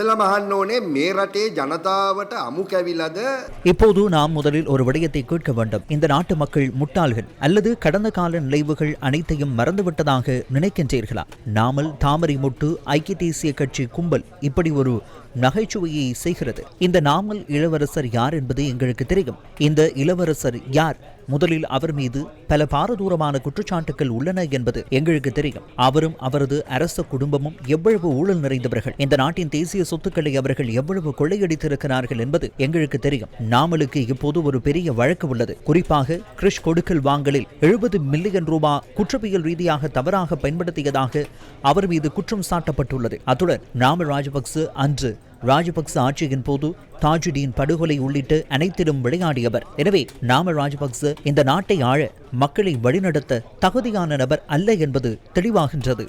அசல மகானோனே மேரட்டே ஜனதாவட்ட அமுகவிலத இப்போது நாம் முதலில் ஒரு விடயத்தை கேட்க வேண்டும். இந்த நாட்டு மக்கள் முட்டாள்கள் அல்லது கடந்த கால நிலைவுகள் அனைத்தையும் மறந்துவிட்டதாக நினைக்கின்றீர்களா? நாமல் தாமரை முட்டு ஐக்கிய தேசிய கட்சி கும்பல் இப்படி ஒரு நகைச்சுவையை செய்கிறது. இந்த நாமல் இளவரசர் யார் என்பது எங்களுக்கு தெரியும். இந்த இளவரசர் யார்? முதலில் அவர் மீது பல பாரதூரமான குற்றச்சாட்டுகள் உள்ளன என்பது எங்களுக்கு தெரியும். அவரும் அவரது அரச குடும்பமும் எவ்வளவு ஊழல் நிறைந்தவர்கள். இந்த நாட்டின் தேசிய சொத்துக்களை அவர்கள் எவ்வளவு கொள்ளையடித்திருக்கிறார்கள் என்பது எங்களுக்கு தெரியும். நாமலுக்கு இப்போது ஒரு பெரிய வழக்கு உள்ளது. குறிப்பாக கிறிஷ் கொடுக்கல் வாங்கலில் எழுபது மில்லியன் ரூபாய் குற்றவியல் ரீதியாக தவறாக பயன்படுத்தியதாக அவர் மீது குற்றம் சாட்டப்பட்டுள்ளது. அத்துடன் நாமல் ராஜபக்ச அன்று ராஜபக்ச ஆட்சியின் போது தாஜுதீன் படுகொலை உள்ளிட்டு அனைத்திலும் விளையாடியவர். எனவே நாம ராஜபக்ச இந்த நாட்டை ஆழ மக்களை வழிநடத்த தகுதியான நபர் அல்ல என்பது தெளிவாகின்றது.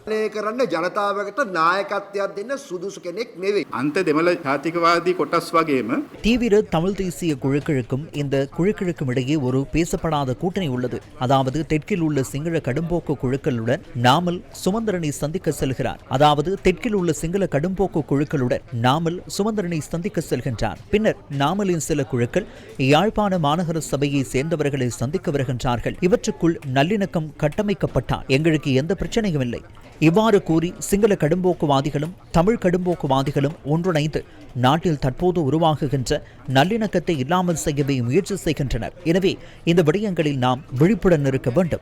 தீவிர தமிழ் தேசிய குழுக்களுக்கும் இந்த குழுக்களுக்கும் இடையே ஒரு பேசப்படாத கூட்டணி உள்ளது. அதாவது தெற்கில் உள்ள சிங்கள கடும்போக்கு குழுக்களுடன் நாமல் சுமந்திரனை சந்திக்க செல்கிறார். அதாவது தெற்கில் உள்ள சிங்கள கடும்போக்கு குழுக்களுடன் நாமல் சுமந்திரனை சந்திக்க செல்கின்றார். பின்னர் நாமலின் சில குழுக்கள் யாழ்ப்பாண மாநகர சபையை சேர்ந்தவர்களை சந்திக்க வருகின்றார்கள். இவற்றுக்குள் நல்லிணக்கம் கட்டமைக்கப்பட்டால் எங்களுக்கு எந்த பிரச்சனையும் இல்லை. இவ்வாறு கூறி சிங்கள கடும்போக்குவாதிகளும் தமிழ் கடும்போக்குவாதிகளும் ஒன்றிணைந்து நாட்டில் தற்போது உருவாகுகின்ற நல்லிணக்கத்தை இல்லாமல் செய்யவே முயற்சி செய்கின்றனர். எனவே இந்த விடயங்களில் நாம் விழிப்புடன் இருக்க வேண்டும்.